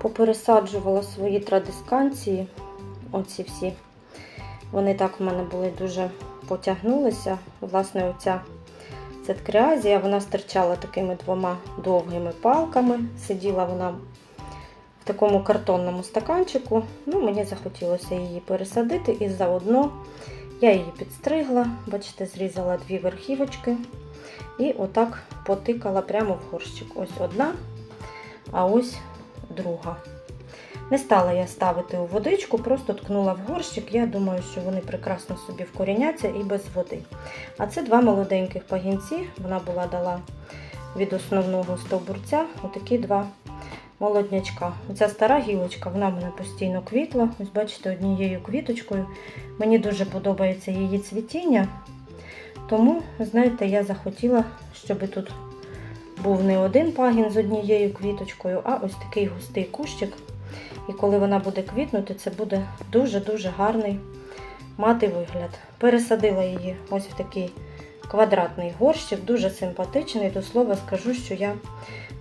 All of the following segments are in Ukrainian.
попересаджувала свої традисканції. Оці всі. Вони так в мене були дуже потягнулися. Власне, оця цеткріазія, вона стирчала такими двома довгими палками. Сиділа вона в такому картонному стаканчику. Ну, мені захотілося її пересадити і заодно я її підстригла, бачите, зрізала дві верхівочки і отак потикала прямо в горщик. Ось одна, а ось друга. Не стала я ставити у водичку, просто ткнула в горщик. Я думаю, що вони прекрасно собі вкоріняться і без води. А це два молоденьких пагінці. Вона була дала від основного стовбурця отакі два молоднячка. Оця стара гілочка, вона в мене постійно квітла. Ось бачите, однією квіточкою. Мені дуже подобається її цвітіння. Тому, знаєте, я захотіла, щоб тут був не один пагін з однією квіточкою, а ось такий густий кущик. І коли вона буде квітнути, це буде дуже-дуже гарний мати вигляд. Пересадила її ось в такий квадратний горщик, дуже симпатичний. До слова скажу, що я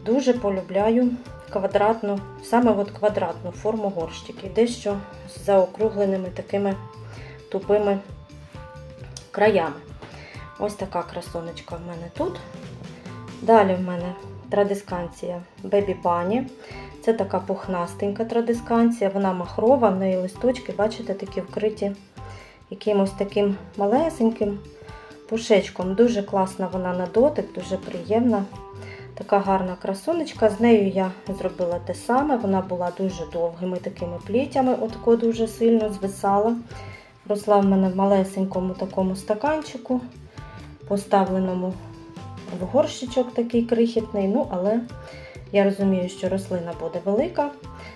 дуже полюбляю квадратну, саме от квадратну форму горщиків. Дещо з заокругленими такими тупими краями. Ось така красонечка в мене тут. Далі в мене традисканція Baby Bunny. Це така пухнастенька традисканція, вона махрова, в неї листочки, бачите, такі вкриті якимось таким малесеньким пушечком. Дуже класна вона на дотик, дуже приємна. Така гарна красунечка. З нею я зробила те саме. Вона була дуже довгими такими плітями, отако дуже сильно звисала. Росла в мене в малесенькому такому стаканчику, поставленому в горщичок такий крихітний. Ну, але я розумію, що рослина буде велика.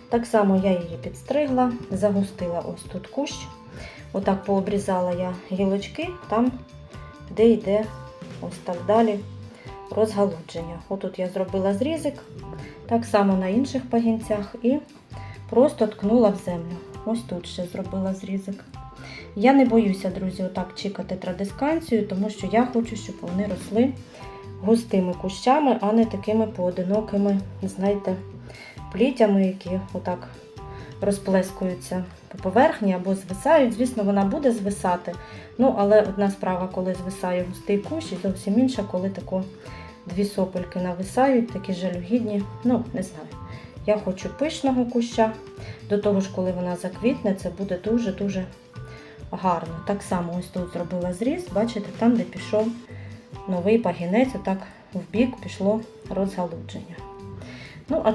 Так само я її підстригла, загустила ось тут кущ. Отак пообрізала я гілочки, там, де йде ось так далі розгалудження. Отут я зробила зрізик, так само на інших пагінцях, і просто ткнула в землю. Ось тут ще зробила зрізик. Я не боюся, друзі, отак чекати традисканцію, тому що я хочу, щоб вони росли густими кущами, а не такими поодинокими, знаєте, плітями, які отак розплескуються по поверхні або звисають. Звісно, вона буде звисати. Ну, але одна справа, коли звисає густий кущ, і зовсім інша, коли тако дві сопельки нависають, такі жалюгідні. Ну, не знаю. Я хочу пишного куща. До того ж, коли вона заквітне, це буде дуже-дуже гарно. Так само ось тут зробила зріз, бачите, там, де пішов новий пагінець, отак в бік пішло розгалудження. Ну, а